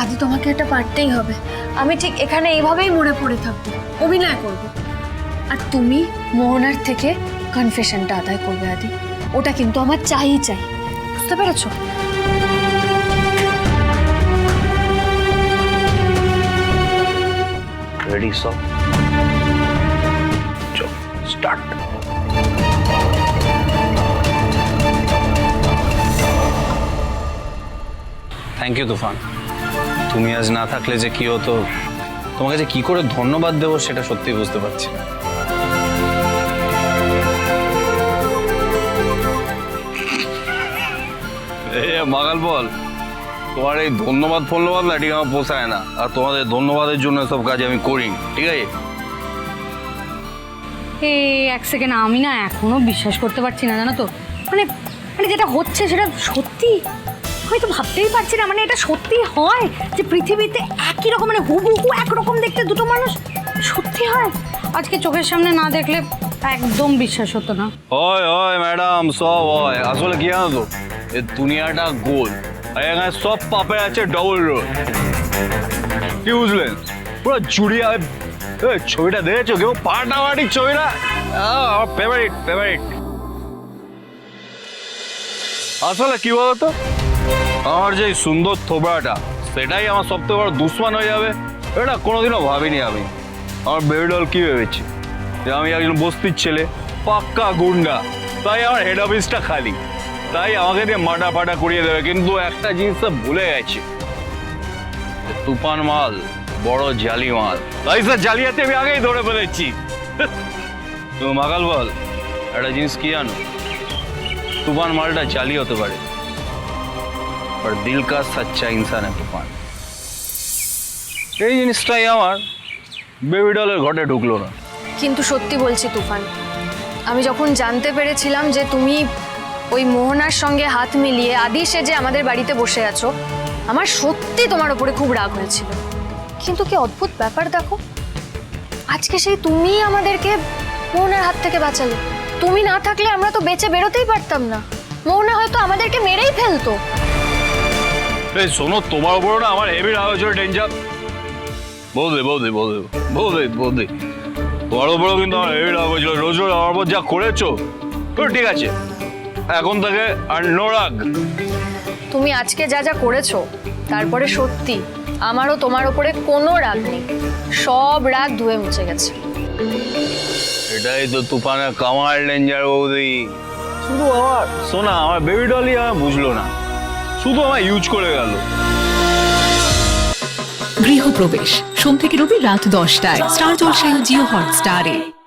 আজ তোমাকে এটা পারতেই হবে। আমি ঠিক এখানে এইভাবেই মরে পড়ে থাকব। অভিনয় করব। আর তুমি মোহনার থেকে কনফেশনটা আদায় করবে আদি। ওটা কিন্তু আমার চাই চাই। বুঝতে পেরেছ? রেডি সব স্টার্ট থ্যাংক ইউ তুফান তুমি আজ না থাকলে যে কি হতো? তোমাকে যে কি করে ধন্যবাদ দেবো সেটা সত্যি বুঝতে পারছি মাগাল বল, তোমার এই ধন্যবাদ ফন্যবাদ না, ঠিক আমার পোষায় না। আর তোমাদের ধন্যবাদের জন্য সব কাজ আমি করি ঠিক আছে? এই এক সেকেন্ড, আমি না এখনও বিশ্বাস করতে পারছি না, জানো তো? মানে মানে যেটা হচ্ছে সেটা সত্যি? হয়তো ভাবতেই পারছি না মানে এটা সত্যি হয় যে পৃথিবীতে একই রকম মানে হুবহু একরকম দেখতে দুটো মানুষ? সত্যি হয়? আজকে চোখের সামনে না দেখলে একদম বিশ্বাস হতো না। হয় হয় ম্যাডাম সব হয়। আসলে কি জানো তো? এই দুনিয়াটা গোল। আর এখানে সব পাপে আছে ডবল রোড কি বুঝলেন? পুরো জুড়িয়া এ, ছবিটা দেখেছ কেউ? পাটাপাটি ছবিটা ফেভারিট ফেভারিট আসলে কি বলতো? আমার যে সুন্দর থোবড়াটা, সেটাই আমার সবথেকে বড় দুশ্মন হয়ে যাবে, এটা কোনোদিনও ভাবিনি আমি। আমার বেবিডল কি ভেবেছি? যে আমি একজন বস্তির ছেলে, পাক্কা গুন্ডা, তাই আমার হেড অফিসটা খালি। তাই আমাকে দিয়ে মাটা ফাটা করিয়ে দেবে, কিন্তু একটা জিনিস ভুলে গেছে। তুফান মাল, বড় জালি মাল। তাই স্যার জালিয়াতে আমি আগেই ধরে ফেলেছি। তো মাগাল বল, একটা জিনিস কি জানো? তুফান মালটা জালি হতে পারে। আর দিল কা সচ্চা ইনসান है তুফান এই জিনিসটাই আমার। বেবি ডলের ঘটে ঢুকলো না। কিন্তু সত্যি বলছি তুফান আমি যখন জানতে পেরেছিলাম যে তুমি ওই মোহনার সঙ্গে হাত মিলিয়ে আদি সেজে আমাদের বাড়িতে বসে আছো আমার সত্যি তোমার ওপরে খুব রাগ হয়েছিল। কিন্তু কি অদ্ভুত ব্যাপার দেখো আজকে সেই তুমি আমাদেরকে মোহনার হাত থেকে বাঁচালে। তুমি না থাকলে আমরা তো বেঁচে বেরোতেই পারতাম না। মোহনা হয়তো আমাদেরকে মেরেই ফেলতো। এই শোনো তোমার উপরও না আমার হেভি রাগ হয়েছিল ডেঞ্জার বৌদি বৌদি বৌদি বৌদি বৌদি। তোমার উপরেও কিন্তু আমার হেভি রাগ হয়েছিল। রোজ রোজ আমার উপর যা করেছ তো ঠিক আছে। এখন থেকে আর নো রাগ। তুমি আজকে যা যা করেছ তারপরে সত্যি আমারও তোমার ওপরে কোনো রাগ নেই। সব রাগ ধুয়ে মুছে গেছে। এটাই তো তুফানের কামাল ডেঞ্জার বৌদি। শুধু আমার। শোনা আমার বেবি ডলই আমার বুঝলো না। শুধু আমার ইউজ করে গেল। গৃহপ্রবেশ। সোম থেকে রবি রাত দশটায়। স্টার জলসায় জিও হটস্টারে।